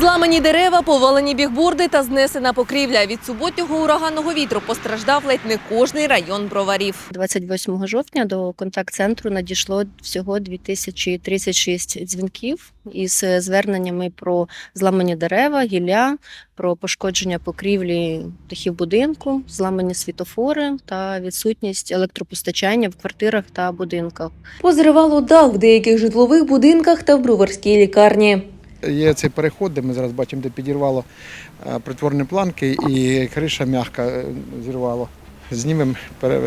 Зламані дерева, повалені бігборди та знесена покрівля. Від суботнього ураганного вітру постраждав ледь не кожний район броварів. 28 жовтня до контакт-центру надійшло всього 2036 дзвінків із зверненнями про зламані дерева, гілля, про пошкодження покрівлі дахів будинку, зламані світофори та відсутність електропостачання в квартирах та будинках. Позривало дах в деяких житлових будинках та в броварській лікарні. Є цей переход, де ми зараз бачимо, де підірвало е, притворні планки і криша м'яка е, зірвало. Знімемо,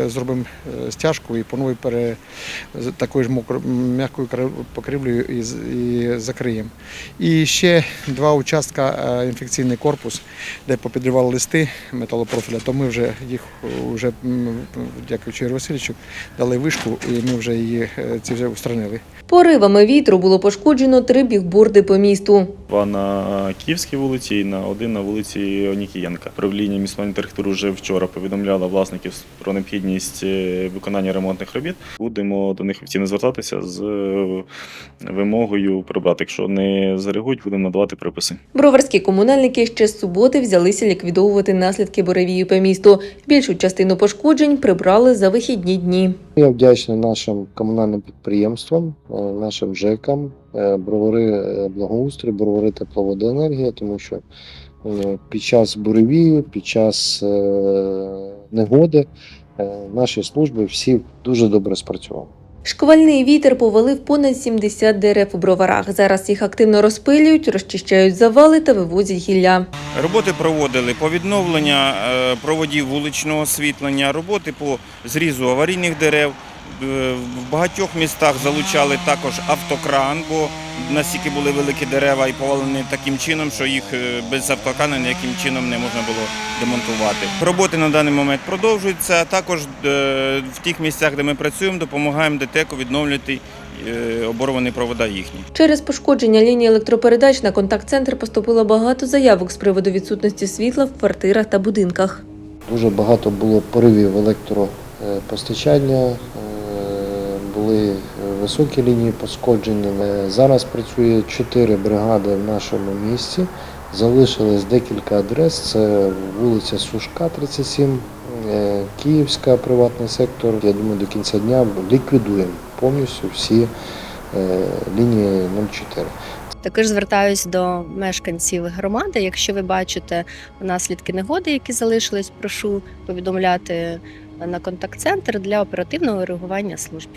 зробимо е, стяжку і по новій пере, такою ж мокро, м'якою кри- покрівлею і, і закриємо. І ще два участка е, інфекційний корпус, де попідрівали листи металопрофіля, то ми вже їх вже, дякуючи Васильовичу, дали вишку і ми вже її е, ці вже устранили. Поривами вітру було пошкоджено три бігборди по місту. Два на Київській вулиці і на один на вулиці Онікієнка. Правління міської архітектури вже вчора повідомляло власників про необхідність е, виконання ремонтних робіт. Будемо до них офіційно звертатися з е, вимогою прибрати. Якщо не зарегують, будемо надавати приписи. Броварські комунальники ще з суботи взялися ліквідовувати наслідки буревію по місту. Більшу частину пошкоджень прибрали за вихідні дні. Я вдячний нашим комунальним підприємствам, е, нашим ЖЕКам, бровари благоустрій, бровари тепловодоенергія, тому що під час буревію, під час е, негоди е, наші служби всі дуже добре спрацювали. Шквальний вітер повалив понад 70 дерев у броварах. Зараз їх активно розпилюють, розчищають завали та вивозять гілля. Роботи проводили по відновленню е, проводів вуличного освітлення, роботи по зрізу аварійних дерев. Е, В багатьох містах залучали також автокран, бо настільки були великі дерева і повалені таким чином, що їх е, без автокрана ніяким чином не можна було демонтувати. Роботи на даний момент продовжуються. Також е, в тих місцях, де ми працюємо, допомагаємо ДТЕКу відновлювати оборвані провода їхні. Через пошкодження лінії електропередач на контакт-центр поступило багато заявок з приводу відсутності світла в квартирах та будинках. Дуже багато було поривів електропостачання, е, були високі лінії пошкоджені. Е, Зараз працює чотири бригади в нашому місті. Залишилось декілька адрес. Це вулиця Сушка, 37, е, Київська, приватний сектор. Я думаю, до кінця дня ліквідуємо повністю всі е, лінії 04. Також звертаюсь до мешканців громади. Якщо ви бачите наслідки негоди, які залишились, прошу повідомляти на контакт-центр для оперативного реагування служб.